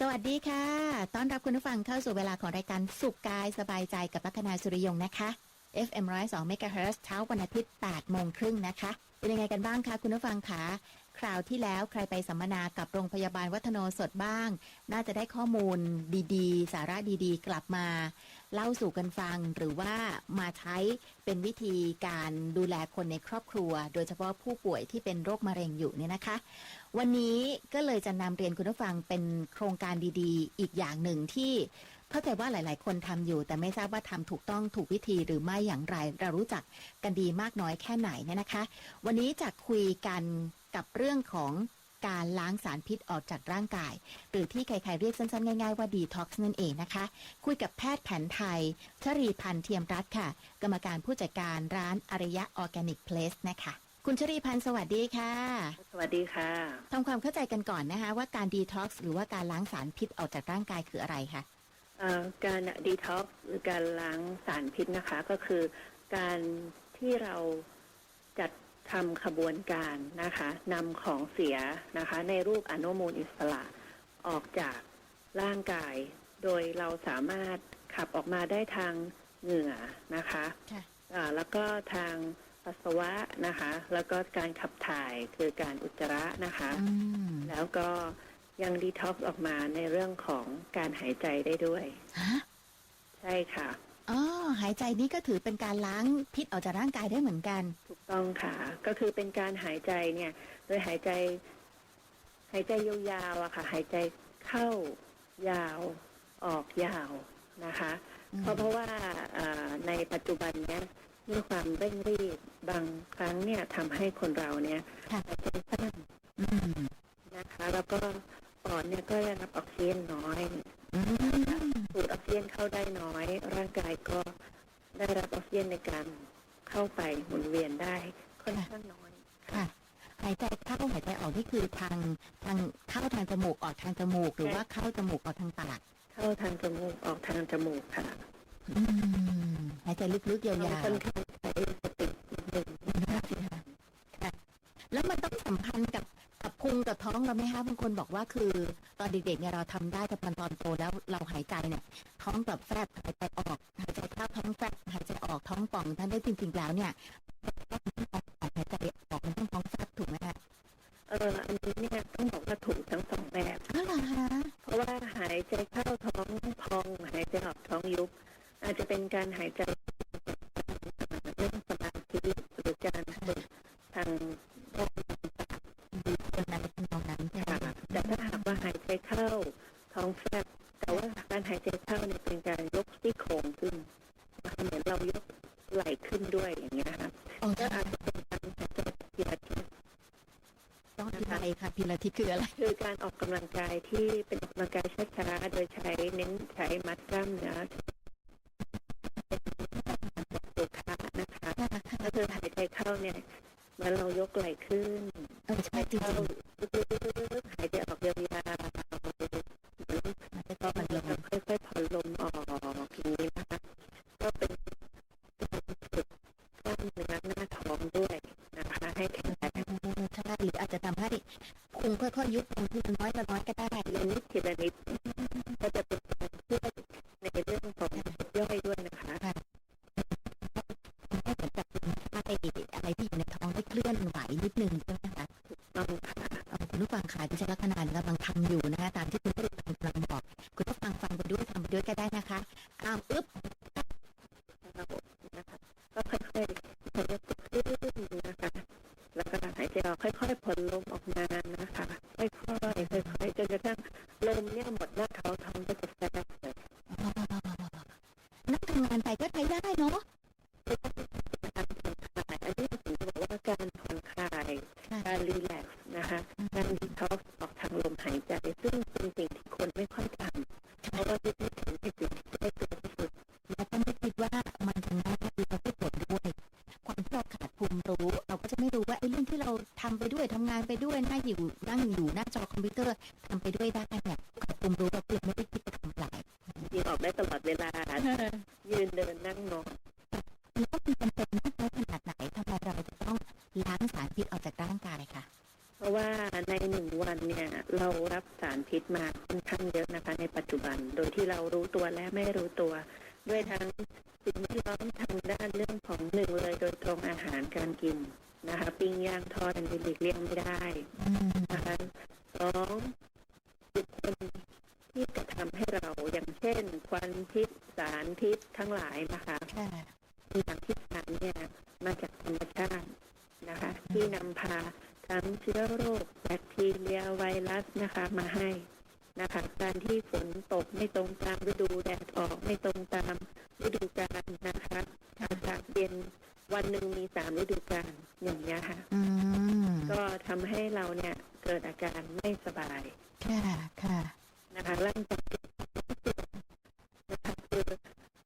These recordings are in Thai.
สวัสดีค่ะ ต้อนรับคุณผู้ฟังเข้าสู่เวลาของรายการสุขกายสบายใจกับลัคนาสุริยงนะคะ FM 102 MHz เช้าวันอาทิตย์ 8 โมงครึ่งนะคะ เป็นยังไงกันบ้างคะคุณผู้ฟังคะคราวที่แล้วใครไปสัมมนากับโรงพยาบาลวัฒโนสดบ้าง น่าจะได้ข้อมูลดีๆ สาระดีๆ กลับมา เล่าสู่กันฟังหรือว่ามาใช้เป็นวิธีการดูแลคนในครอบครัว โดยเฉพาะผู้ป่วยที่เป็นโรคมะเร็งอยู่เนี่ยนะคะ วันนี้ก็เลยจะนำเรียนคุณผู้ฟังเป็นโครงการดีๆ อีกอย่างหนึ่งที่เข้าใจว่าหลาย ๆ คนทำอยู่ แต่ไม่ทราบว่าทำถูกต้องถูกวิธีหรือไม่อย่างไร เรารู้จักกันดีมากน้อยแค่ไหนเนี่ยนะคะ วันนี้จะคุยกันกับเรื่องของ การล้างสารพิษออกจากร่างกาย หรือที่ใครๆเรียกสั้นๆ ง่ายๆ ว่าดีท็อกซ์นั่นเองนะคะ คุยกับแพทย์แผนไทยชรีพันธ์เทียมรัตน์ค่ะ กรรมการผู้จัดการร้านอารยะออร์แกนิกเพลสนะคะคุณชรีพันธ์สวัสดีค่ะ สวัสดีค่ะทำความเข้าใจกันก่อนนะคะ ว่าการดีท็อกซ์หรือว่าการล้างสารพิษออกจากร่างกายคืออะไรคะเอ่อการดีท็อกซ์หรือการล้างสารพิษนะคะก็คือ การที่เราจัด ทำขบวนการนะคะนำของเสียนะคะ ในรูปอนุมูลอิสระออกจากร่างกาย โดยเราสามารถขับออกมาได้ทางเหงื่อนะคะค่ะอ่าแล้วก็ทางปัสสาวะนะคะ แล้วก็การขับถ่ายคือการอุจจาระนะคะอืมแล้วก็ยังดีท็อกซ์ออกมาในเรื่องของการหายใจได้ด้วยฮะใช่ค่ะ อ๋อหายใจนี่ก็ถือเป็นการล้างพิษออกจากร่างกายได้เหมือนกัน ถูกต้องค่ะ ก็คือเป็นการหายใจเนี่ย โดยหายใจ หายใจยาวๆอะค่ะ หายใจเข้ายาวออกยาวนะคะอืมเพราะเพราะว่าอ่าในปัจจุบันเนี้ยด้วยความเร่งรีบบางครั้งเนี่ยทำให้คนเราเนี่ยค่ะหายใจสั้นอืมนะคะ แล้วก็ปอดเนี่ยก็ได้รับออกซิเจนน้อยอืม สูดออกซิเจนเข้าได้น้อย ร่างกายก็ได้รับออกซิเจนในการเข้าไปหมุนเวียนได้ค่อนข้างน้อยค่ะ หายใจเข้าหายใจออกนี่คือทางทางเข้าทางจมูกออกทางจมูก หรือว่าเข้าจมูกออกทางปากเข้าทางจมูกออกทางจมูกค่ะอืมหายใจลึกๆยาวค่อนข้างใช้สตินิดหนึ่งๆน่าสิค่ะค่ะแล้วมันต้องสัมพันธ์กับกับ พุงกับท้องเราไหมคะบางคนบอกว่าคือ ตอนเด็กๆเนี่ยเราทำได้แต่พอตอนโตแล้วเราหายใจเนี่ยท้องแบบแฟบหายใจออกหายใจเข้าท้องแฟบหายใจออกท้องป่องท่านได้จริงๆแล้วเนี่ยหายใจออกมันต้องท้องแฟบถูกไหมคะเอออันนี้เนี่ยต้องบอกว่าถูกทั้งสองแบบอ๋อเหรอคะเพราะว่าหายใจเข้าท้องพอง หายใจออกท้องยุบอาจจะเป็นการหายใจ การหายใจเข้าเนี่ยเป็นการยกซี่โครงขึ้นนเหมือนเรายกไหล่ขึ้นด้วยอย่างเงี้ยค่ะอ๋อก็อาจจะเป็นการหายใจพิลาทีต้องพิไรค่ะพิรทิคืออะไร คือการออกกำลังกายที่เป็นออกกำลังกายช้าๆโดยใช้เน้นใช้มัดก กล้ามเนื้อหน้าท้องด้วยนะคะให้แข็งแรงใช่หรืออาจจะทำให้พุงค่อยๆยุบพุงที่น้อยละน้อยก็ได้ทีละนิดทีละนิด นกระทั่งลมเนี่ยหมดหน้าท้อ แล้วมีจำเป็นมากน้อยขนาดไหนทำไมเราจะต้องล้างสารพิษออกจากร่างกายคะเพราะว่าในหนึ่งวันเนี่ยเรารับสารพิษมาค่อนข้างเยอะนะคะ ในปัจจุบันโดยที่เรารู้ตัวและไม่รู้ตัว ด้วยทั้งสิ่งแวดล้อมทางด้านเรื่องของหนึ่งเลยโดยตรงอาหารการกินนะคะปิ้งย่างทอดอันนี้หลีกเลี่ยงไม่ได้อืมนะคะสองบุคคลที่กระทำให้เราอย่างเช่น ควันพิษสารพิษทั้งหลายนะคะ ค่ะสารพิษสารเนี่ยมาจากธรรมชาตินะคะ ที่นำพาทั้งเชื้อโรคแบคทีเรียไวรัสนะคะมาให้นะคะการที่ฝนตกไม่ตรงตามฤดูแดดออกไม่ตรงตามฤดูกาลนะคะอากาศเย็นวันหนึ่งมีสามฤดูกาลอย่างนี้ยค่ะอืมก็ทำให้เราเนี่ยเกิดอาการไม่สบาย ค่ะค่ะนะคะร่างกายนะคะคือ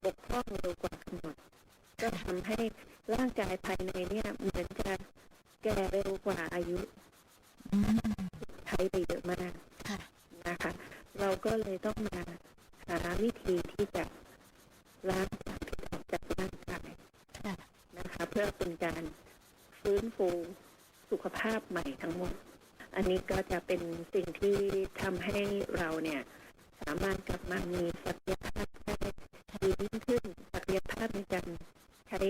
บกพร่องเร็วกว่ากำหนด ก็ทำให้ร่างกายภายในเนี่ย เหมือนจะแก่เร็วกว่าอายุอืมใช้ไปเยอะมากนะคะ เราก็เลยต้องมาหาวิธีที่จะล้างสารพิษออกจากร่างกายนะคะ เพื่อเป็นการฟื้นฟูสุขภาพใหม่ทั้งหมด อันนี้ก็จะเป็นสิ่งที่ทำให้เราเนี่ย สามารถกลับมามีศักยภาพได้ดียิ่งขึ้นศักยภาพในการ ใช้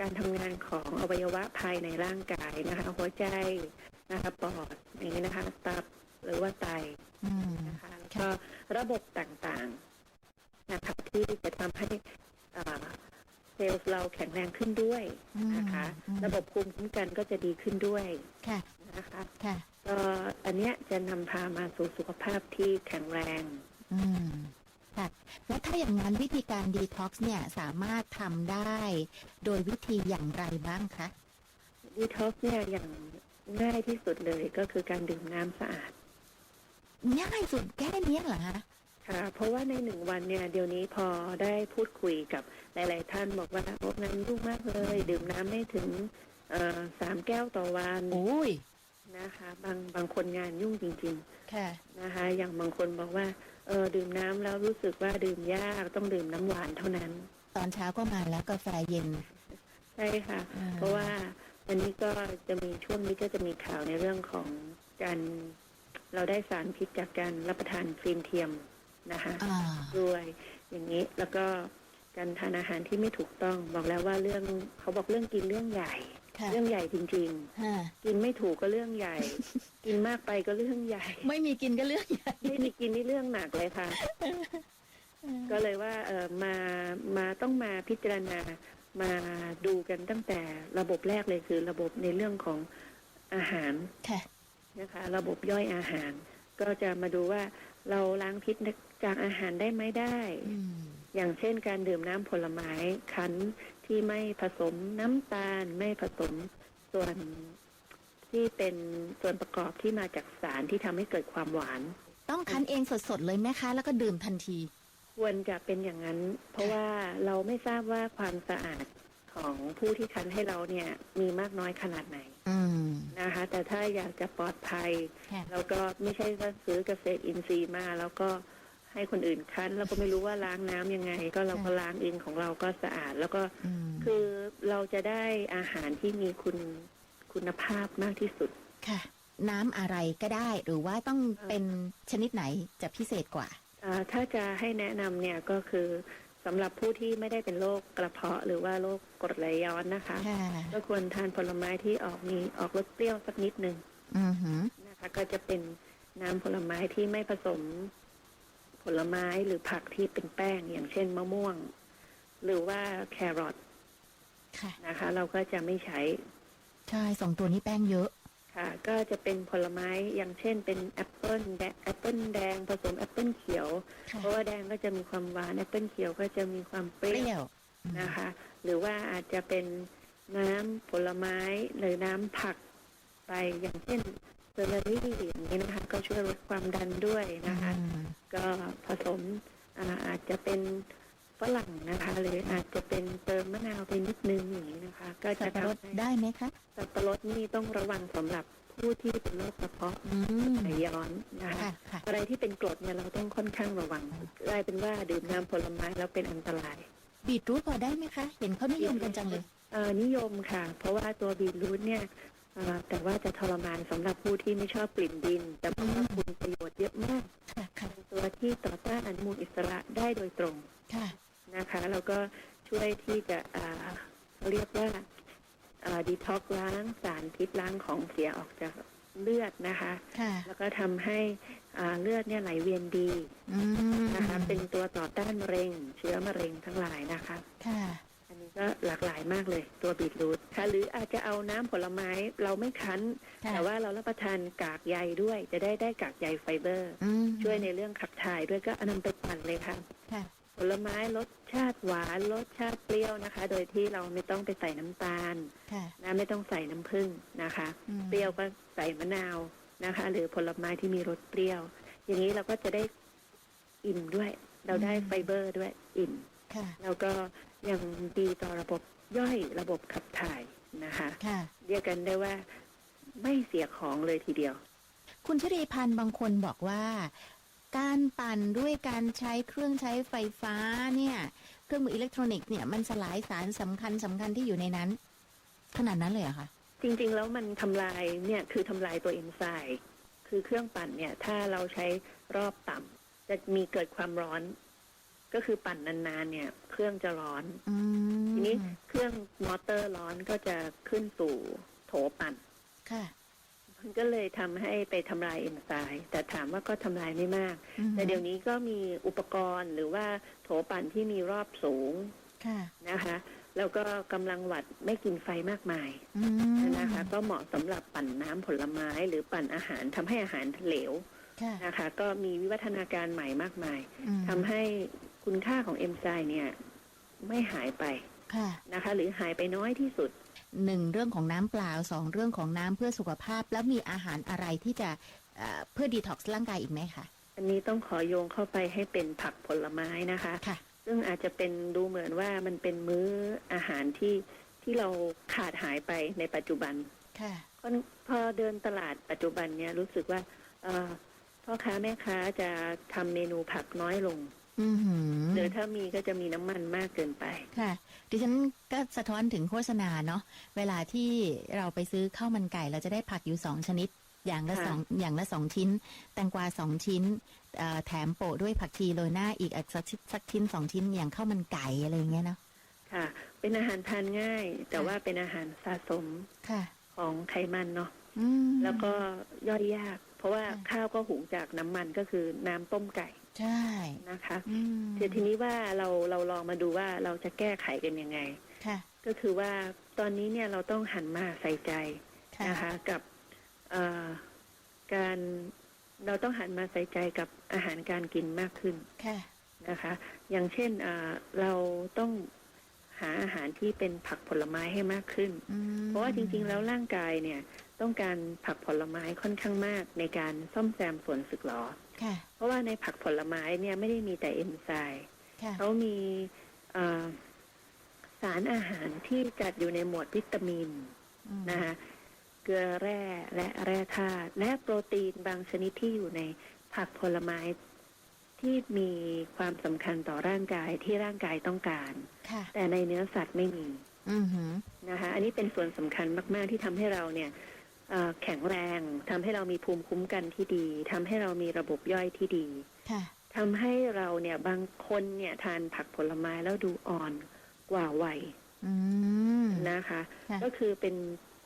การทำงานของอวัยวะภายในร่างกายนะคะ หัวใจนะคะปอดอย่างนี้นะคะตับหรือว่าไตอืมนะคะแล้วก็ระบบต่างๆนะคะที่จะทำให้อ่าเซลล์เราแข็งแรงขึ้นด้วยอืมนะคะอืมระบบภูมิคุ้มกันก็จะดีขึ้นด้วยค่ะนะคะค่ะก็อันเนี้ยจะนำพามาสู่สุขภาพที่แข็งแรง อืมค่ะแล้วถ้าอย่างนั้นวิธีการดีท็อกซ์เนี่ยสามารถทำได้ โดยวิธีอย่างไรบ้างคะดีท็อกซ์เนี่ยอย่างง่ายที่สุดเลยก็คือการดื่มน้ำสะอาด ง่ายสุดแค่เนี้ยเหรอคะค่ะเพราะว่าในหนึ่งวันเนี่ยเดี๋ยวนี้พอได้พูดคุยกับหลาย ๆ ท่านบอกว่าโอ้งานยุ่งมากเลย ดื่มน้ำไม่ถึงเอ่อสามแก้วต่อวันโอ้ยนะคะ บางบางคนงานยุ่งจริงค่ะๆนะคะ อย่างบางคนบอกว่า เออดื่มน้ำแล้วรู้สึกว่าดื่มยากต้องดื่มน้ำหวานเท่านั้น ตอนเช้าก็มาแล้วกาแฟเย็น ใช่ค่ะ อ่า เพราะว่าอันนี้ก็จะมีช่วงนี้ก็จะมีข่าวในเรื่องของการเราได้สารพิษจากการรับประทานครีมเทียมนะคะอ่าด้วยอย่างนี้แล้วก็การทานอาหารที่ไม่ถูกต้องบอกแล้วว่าเรื่องเขาบอกเรื่องกินเรื่องใหญ่ ค่ะเรื่องใหญ่จริงฮะๆ กินไม่ถูกก็เรื่องใหญ่ กินมากไปก็เรื่องใหญ่ ไม่มีกินก็เรื่องใหญ่ไม่มีกินนี่เรื่องหนักเลยค่ะ ก็เลยว่าเออมามาต้องมาพิจารณามาดูกันตั้งแต่ระบบแรกเลยคือระบบในเรื่องของอาหารค่ะนะคะ ระบบย่อยอาหาร ก็จะมาดูว่าเราล้างพิษจากอาหารได้ไหมได้ อืมอย่างเช่นการดื่มน้ำผลไม้คั้น ที่ไม่ผสมน้ำตาลไม่ผสมส่วนที่เป็นส่วนประกอบที่มาจากสารที่ทำให้เกิดความหวาน ต้องคั้นเองสดๆเลยไหมคะ แล้วก็ดื่มทันที ควรจะเป็นอย่างนั้น เพราะว่าเราไม่ทราบว่าความสะอาดของผู้ที่คั้นให้เราเนี่ยมีมากน้อยขนาดไหนอืมนะคะ แต่ถ้าอยากจะปลอดภัยค่ะแล้วก็ไม่ใช่ว่าซื้อเกษตรอินทรีย์มาแล้วก็ ให้คนอื่นคั้นแล้วก็ไม่รู้ว่าล้างน้ำยังไง ก็เราก็ล้างเองของเราก็สะอาด แล้วก็อืมคือเราจะได้อาหารที่มีคุณคุณภาพมากที่สุดค่ะ น้ำอะไรก็ได้หรือว่าต้องเป็นชนิดไหนจะพิเศษกว่าอ่าถ้าจะให้แนะนำเนี่ยก็คือสำหรับผู้ที่ไม่ได้เป็นโรคกระเพาะหรือว่าโรคกรดไหลย้อนนะคะค่ะก็ควรทานผลไม้ที่ออกมีออกรสเปรี้ยวสักนิดหนึ่งอือหือนะคะ ก็จะเป็นน้ำผลไม้ที่ไม่ผสมผ ลไม้หรือผักที่เป็นแป้งอย่างเช่นมะม่วง หรือว่าแครอทค่ะนะคะ เราก็จะไม่ใช้ ใช่สองตัวนี้แป้งเยอะ ค่ะ ก็จะเป็นผลไม้อย่างเช่น เป็นแอปเปิลแดงแอปเปิลแดงผสมแอปเปิลเขียวค่ะเพราะว่าแดงก็จะมีความหวานแอปเปิลเขียวก็จะมีความเปเปรี้รี้ยยววอืมนะคะ หรือว่าอาจจะเป็นน้ำผลไม้หรือน้ำผักไปอย่างเช่น เซอร์รี่อย่างนี้นะคะ ก็ช่วยลดความดันด้วยนะคะอืมก็ผสมอาอาจจะเป็นฝรั่งนะคะ หรืออาจจะเป็นเติมมะนาวไปนิดนึงอย่างนี้นะคะ ก็สัจะบปะรดทำให้ได้ไหมคะสับปะรดนี่ต้องระวังสำหรับผู้ที่เป็นโรคกระเพาะอืมไหลย้อนนะคะค่ะค่ะอะไรที่เป็นกรดเนี่ยเราต้องค่อนข้างระวังกลายเป็นว่าดื่มน้ำผลไม้แล้วเป็นอันตราย บีทรูทพอได้ไหมคะ เห็นเขานิยมกันจังเลยเอ่อนิยมค่ะ เพราะว่าตัวบีทรูทเนี่ยอ่า แต่ว่าจะทรมานสำหรับผู้ที่ไม่ชอบกลิ่นดิน แต่เพราะว่าคุณประโยชน์เยอะมากค่ะค่ะเป็นตัวที่ต่อต้านอนุมูลอิสระได้โดยตรงค่ะนะคะ แล้วก็ช่วยที่จะอ่าเรียกว่าดีท็อกล้างสารพิษล้างของเสียออกจากเลือดนะคะค่ะแล้วก็ทำให้อ่าเลือดเนี่ยไหลเวียนดีอืมนะคะ เป็นตัวต่อต้านมะเร็ง เชื้อมะเร็งทั้งหลายนะคะค่ะ อันนี้ก็หลากหลายมากเลยตัวบีทรูทค่ะหรืออาจจะเอาน้ำผลไม้เราไม่คั้นค่ะแต่ว่าเรารับประทานกากใยด้วย จะได้ได้กากใยไฟเบอร์อืมช่วยในเรื่องขับถ่ายด้วยก็เอานำไปปั่นเลยค่ะค่ะผลไม้รสชาติหวานรสชาติเปรี้ยวนะคะ โดยที่เราไม่ต้องไปใส่น้ำตาลค่ะนะไม่ต้องใส่น้ำผึ้งนะคะอืมเปรี้ยวก็ใส่มะนาวนะคะ หรือผลไม้ที่มีรสเปรี้ยว อย่างนี้เราก็จะได้อิ่มด้วย เราได้ไฟเบอร์ด้วยอิ่มค่ะแล้วก็ ยังดีต่อระบบย่อยระบบขับถ่ายนะคะค่ะเรียกกันได้ว่าไม่เสียของเลยทีเดียว คุณชรีพันธ์บางคนบอกว่า การปั่นด้วยการใช้เครื่องใช้ไฟฟ้าเนี่ย เครื่องมืออิเล็กทรอนิกส์เนี่ยมันสลายสารสำคัญสำคัญที่อยู่ในนั้น ขนาดนั้นเลยเหรอคะจริง ๆ แล้วมันทำลายเนี่ยคือทำลายตัวเอนไซม์คือเครื่องปั่นเนี่ย ถ้าเราใช้รอบต่ำจะมีเกิดความร้อน ก็คือปั่นนานๆเนี่ย เครื่องจะร้อนอืมทีนี้เครื่องมอเตอร์ร้อนก็จะขึ้นสู่โถปั่น ค่ะ มันก็เลยทำให้ไปทำลายเอนไซม์แต่ถามว่าก็ทำลายไม่มากอืมแต่เดี๋ยวนี้ก็มีอุปกรณ์หรือว่าโถปั่นที่มีรอบสูงค่ะนะคะ แล้วก็กำลังวัดไม่กินไฟมากมายอืมนะคะ ก็เหมาะสำหรับปั่นน้ำผลไม้หรือปั่นอาหารทำให้อาหารเหลวค่ะนะคะ ก็มีวิวัฒนาการใหม่มากมายอืมทำให้ คุณค่าของเอนไซม์เนี่ย ไม่หายไปค่ะนะคะ หรือหายไปน้อยที่สุดหนึ่งเรื่องของน้ำเปล่าสองเรื่องของน้ำเพื่อสุขภาพ แล้วมีอาหารอะไรที่จะเอ่อเพื่อดีท็อกซ์ร่างกายอีกไหมคะอันนี้ต้องขอโยงเข้าไปให้เป็นผักผลไม้นะคะ ค่ะ ซึ่งอาจจะเป็นดูเหมือนว่ามันเป็นมื้ออาหารที่ที่เราขาดหายไปในปัจจุบัน ค่ะ พอพอเดินตลาดปัจจุบันเนี่ยรู้สึกว่าเอ่อพ่อค้าแม่ค้าจะทำเมนูผักน้อยลง อือหือหรือถ้ามีก็จะมีน้ำมันมากเกินไป ค่ะ ดิฉันก็สะท้อนถึงโฆษณาเนาะเวลาที่เราไปซื้อข้าวมันไก่ เราจะได้ผักอยู่สองชนิด อย่างละค่ะ สองอย่างละสองชิ้น แตงกวาสองชิ้นเอ่อแถมโปะด้วยผักชีโรยหน้าอีกสักชิ้นสักชิ้นสองชิ้นอย่างข้าวมันไก่อะไรอย่างเงี้ยเนาะค่ะ เป็นอาหารทานง่าย แต่ค่ะว่าเป็นอาหารสะสมค่ะ ของไขมันเนาะอืมแล้วก็ย่อยยาก เพราะว่าค่ะข้าวก็หุงจากน้ำมันก็คือน้ำต้มไก่ใช่นะคะอืมทีทีนี้ว่าเราเราลองมาดูว่าเราจะแก้ไขกันยังไงค่ะก็คือว่าตอนนี้เนี่ยเราต้องหันมาใส่ใจค่ะนะคะ กับเอ่อการเราต้องหันมาใส่ใจกับอาหารการกินมากขึ้นค่ะนะคะ อย่างเช่นอ่าเราต้องหาอาหารที่เป็นผักผลไม้ให้มากขึ้นอืมเพราะว่าจริง ๆ แล้วร่างกายเนี่ย ต้องการผักผลไม้ค่อนข้างมากในการซ่อมแซมส่วนสึกหรอค่ะเพราะว่าในผักผลไม้เนี่ยไม่ได้มีแต่เอนไซม์ค่ะเขามีเอ่อสารอาหารที่จัดอยู่ในหมวดวิตามินอืมนะคะเกลือแร่และแร่ธาตุและโปรตีนบางชนิดที่อยู่ในผักผลไม้ที่มีความสำคัญต่อร่างกายที่ร่างกายต้องการค่ะแต่ในเนื้อสัตว์ไม่มีอือหือนะคะ อันนี้เป็นส่วนสำคัญมาก ๆ ที่ทำให้เราเนี่ยเอ่อ แข็งแรงทำให้เรามีภูมิคุ้มกันที่ดีทำให้เรามีระบบย่อยที่ดีค่ะทำให้เราเนี่ยบางคนเนี่ยทานผักผลไม้แล้วดูอ่อนกว่าวัยอืมนะคะค่ะก็คือเป็น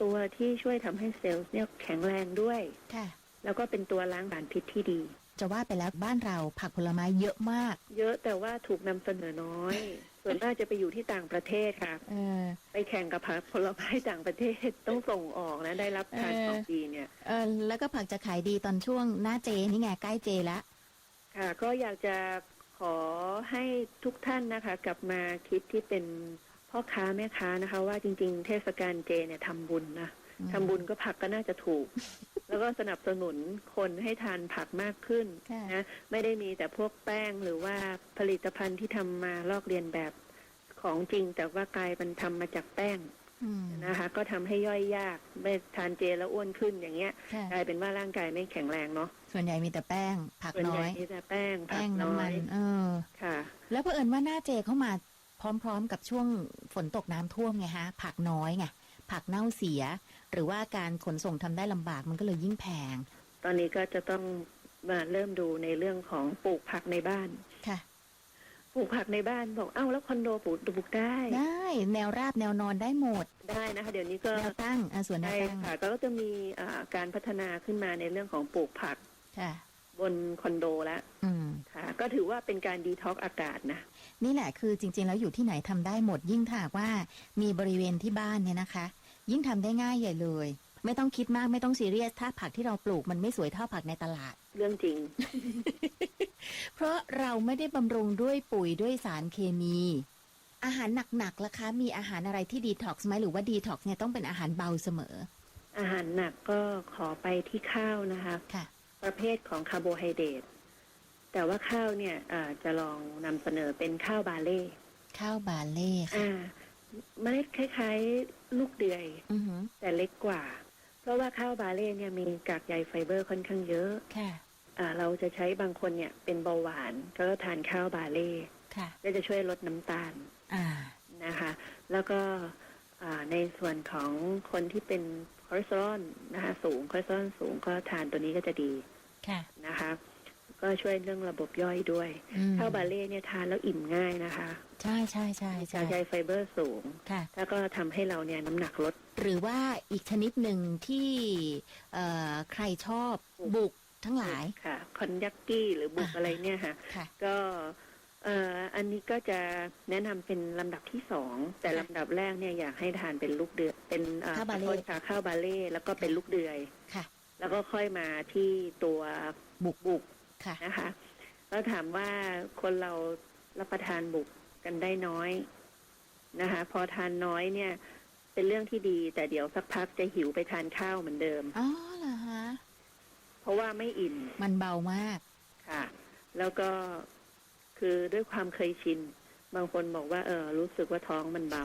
ตัวที่ช่วยทำให้เซลล์เนี่ยแข็งแรงด้วยค่ะแล้วก็เป็นตัวล้างสารพิษที่ดี จะว่าไปแล้วบ้านเราผักผลไม้เยอะมาก เยอะแต่ว่าถูกนำเสนอน้อย ส่วนมากจะไปอยู่ที่ต่างประเทศค่ะเออไปแข่งกับผักผลไม้ต่างประเทศต้องส่งออกนะ ได้รับการเออของดีเนี่ยเออแล้วก็ผักจะขายดีตอนช่วงหน้าเจนี่ไงใกล้เจแล้วค่ะ ก็อยากจะขอให้ทุกท่านนะคะ กลับมาคิดที่เป็นพ่อค้าแม่ค้านะคะ ว่าจริง ๆ เทศกาลเจเนี่ยทำบุญนะอืม ทำบุญก็ผักก็น่าจะถูก แล้วก็สนับสนุนคนให้ทานผักมากขึ้นค่ะนะไม่ได้มีแต่พวกแป้งหรือว่าผลิตภัณฑ์ที่ทำมาลอกเลียนแบบของจริง แต่ว่ากลายเป็นทำมาจากแป้งอืมนะคะ ก็ทำให้ย่อยยากไม่ทานเจแล้วอ้วนขึ้นอย่างเงี้ยค่ะกลายเป็นว่าร่างกายไม่แข็งแรงเนาะส่วนใหญ่มีแต่แป้ง ผักส่วนน้ใหอญ่ยมีแต่แป้งผัแป้กงน้น้ำอมันยเออค่ะ แล้วเผอิญว่าหน้าเจเข้ามาพร้อม ๆ กับช่วงฝนตกน้ำท่วมไงฮะ ผักน้อยไงผักเน่าเสีย หรือว่าการขนส่งทำได้ลำบากมันก็เลยยิ่งแพง ตอนนี้ก็จะต้องมาเริ่มดูในเรื่องของปลูกผักในบ้านค่ะปลูกผักในบ้านบอกเอ้าแล้วคอนโดปลูกปลูกได้ ได้ แนวราบแนวนอนได้หมดได้นะคะ เดี๋ยวนี้ก็แนวตั้งอะส่วนแนใช่วตั้งค่ะก็จะมีอ่าการพัฒนาขึ้นมาในเรื่องของปลูกผักค่ะบนคอนโดแล้วอืมค่ะ ก็ถือว่าเป็นการดีท็อกอากาศนะนี่แหละคือจริง ๆ แล้วอยู่ที่ไหนทำได้หมดยิ่งถ้าหากว่ามีบริเวณที่บ้านเนี่ยนะคะ ยิ่งทำได้ง่ายใหญ่เลย ไม่ต้องคิดมากไม่ต้องซีเรียส ถ้าผักที่เราปลูกมันไม่สวยเท่าผักในตลาด เรื่องจริง เพราะเราไม่ได้บำรุงด้วยปุ๋ยด้วยสารเคมี อาหารหนักๆล่ะคะ มีอาหารอะไรที่ดีท็อกซ์ไหมหรือว่าดีท็อกซ์เนี่ยต้องเป็นอาหารเบาเสมอ อาหารหนักก็ขอไปที่ข้าวนะคะค่ะ ประเภทของคาร์โบไฮเดรตแต่ว่าข้าวเนี่ยอ่าจะลองนำเสนอเป็นข้าวบาเล่ข้าวบาเล่ค่ะอ่า เมล็ดคล้าย ๆ ลูกเดือย อือหือแต่เล็กกว่า เพราะว่าข้าวบาเล่เนี่ยมีกากใยไฟเบอร์ค่อนข้างเยอะ ค่ะ อ่า เราจะใช้บางคนเนี่ยเป็นเบาหวานก็ทานข้าวบาเล่ค่ะ ก็จะช่วยลดน้ำตาลอ่า นะคะ แล้วก็อ่าในส่วนของคนที่เป็นคอเลสเตอรอลนะคะสูงคอเลสเตอรอลสูงก็ทานตัวนี้ก็จะดีค่ะนะคะ ก็ช่วยเรื่องระบบย่อยด้วย อืมข้าวบาเล่เนี่ยทานแล้วอิ่มง่ายนะคะ ใช่ใช่ใช่มีใช่กากใยไฟเบอร์สูง ค่ะ แล้วก็ทำให้เราเนี่ยน้ำหนักลด หรือว่าอีกชนิดหนึ่งที่เอ่อใครชอบบุกทั้งหลายค่ะ คอนยักกี้หรือบุกอ่าอะไรเนี่ยค่ะค่ะ ก็เอ่ออันนี้ก็จะแนะนำเป็นลำดับที่สองแต่ค่ะลำดับแรกเนี่ยอยากให้ทานเป็นลูกเดือยเป็นอ่ข้าวบาเล่ขอโทษค่ะข้าวบาเล่แล้วก็เป็นลูกเดือยค่ะ แล้วก็ค่อยมาที่ตัวบุกบุกค่ะนะคะแล้วถามว่าคนเรารับประทานบุก กันได้น้อยนะคะ พอทานน้อยเนี่ย เป็นเรื่องที่ดี แต่เดี๋ยวสักพักจะหิวไปทานข้าวเหมือนเดิมอ๋อเหรอฮะเพราะว่าไม่อิ่มมันเบามากค่ะ แล้วก็คือด้วยความเคยชิน บางคนบอกว่า เออ รู้สึกว่าท้องมันเบา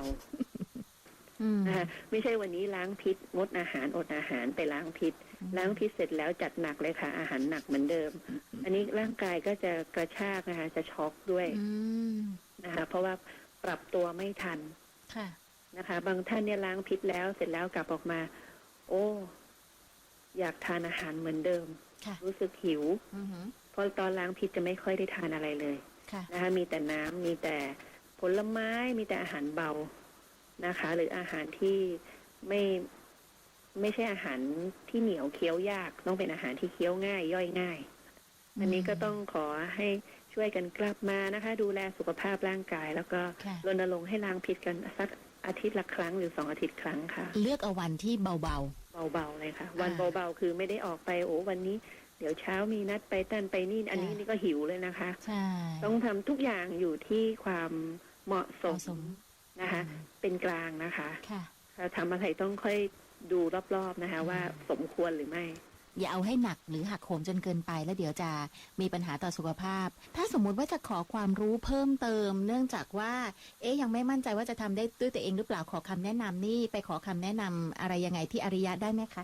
อืมนะคะไม่ใช่วันนี้ล้างพิษงดอาหารอดอาหารไปล้างพิษ ล้างพิษเสร็จแล้วจัดหนักเลยค่ะ อาหารหนักเหมือนเดิม อันนี้ร่างกายก็จะกระชากนะคะจะช็อกด้วยอืม นะคะเพราะว่าปรับตัวไม่ทันค่ะนะคะ บางท่านเนี่ยล้างพิษแล้วเสร็จแล้วกลับออกมา โอ้ อยากทานอาหารเหมือนเดิมค่ะรู้สึกหิวอือหือเพราะตอนล้างพิษจะไม่ค่อยได้ทานอะไรเลยค่ะนะคะ มีแต่น้ำมีแต่ผลไม้มีแต่อาหารเบานะคะ หรืออาหารที่ไม่ไม่ใช่อาหารที่เหนียวเคี้ยวยาก ต้องเป็นอาหารที่เคี้ยวง่าย ย่อยง่าย อันนี้ก็ต้องขอให้ ช่วยกันกลับมานะคะ ดูแลสุขภาพร่างกาย แล้วก็ค่ะรณรงค์ให้ล้างพิษกันสักอาทิตย์ละครั้งหรือสองอาทิตย์ครั้งค่ะ เลือกเอาวันที่เบาเบาๆเลยค่ะ วันอ่าเบาๆคือไม่ได้ออกไปโอ้วันนี้เดี๋ยวเช้ามีนัดไปตันไปนี่อันนี้ค่ะนี่ก็หิวเลยนะคะๆใช่ต้องทำทุกอย่างอยู่ที่ความเหมาะสเหมมาะสมนะคะอืมเป็นกลางนะคะ ค่ะถ้าทำอะไรต้องค่อยดูรอบๆนะคะอืมว่าสมควรหรือไม่ อย่าเอาให้หนักหรือหักโหมจนเกินไปแล้วเดี๋ยวจะมีปัญหาต่อสุขภาพ ถ้าสมมุติว่าจะขอความรู้เพิ่มเติม เนื่องจากว่า เอ๊ยยังไม่มั่นใจว่าจะทำได้ด้วยตัวเองหรือเปล่าขอคำแนะนำนี่ไปขอคำแนะนำอะไรยังไงที่อริยะได้ไหมคะ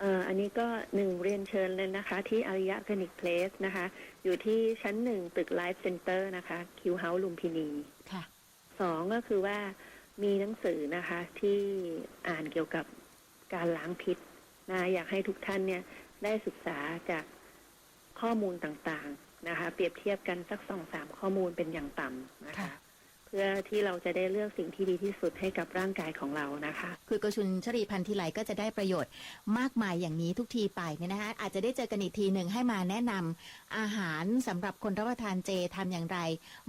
เอ่ออันนี้ก็หนึ่งเรียนเชิญเลยนะคะ ที่อาริยะคลินิกเพลสนะคะ อยู่ที่ชั้นหนึ่งตึกไลฟ์เซ็นเตอร์นะคะคิวเฮาส์ลุมพินีค่ะสองก็คือว่ามีหนังสือนะคะที่อ่านเกี่ยวกับการล้างพิษนะอยากให้ทุกท่านเนี่ย ได้ศึกษาจากข้อมูลต่างๆนะคะ เปรียบเทียบกันสักสองสามข้อมูลเป็นอย่างต่ำนะคะค่ะเพื่อที่เราจะได้เลือกสิ่งที่ดีที่สุดให้กับร่างกายของเรานะคะ คือกระชุนชรีพันธ์ทีไรก็จะได้ประโยชน์มากมายอย่างนี้ทุกทีไปเนี่ยนะคะอาจจะได้เจอกันอีกทีหนึ่งให้มาแนะนำอาหารสำหรับคนรับประทานเจทำอย่างไร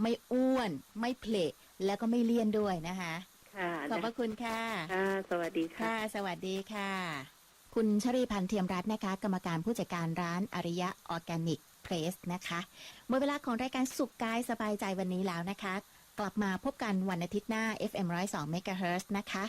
ไม่อ้วนไม่เพลทแล้วก็ไม่เลี่ยนด้วยนะคะ ค่ะขอบพระคุณค่ะ ค่ะ สวัสดีค่ะค่ะสวัสดีค่ะ คุณชรีพันธ์เทียมรัตน์นะคะ กรรมการผู้จัดการร้านอริยะออร์แกนิกเพรสนะคะหมดเวลาของรายการสุขกายสบายใจวันนี้แล้วนะคะ กลับมาพบกันวันอาทิตย์หน้า FM 102 MHz นะคะ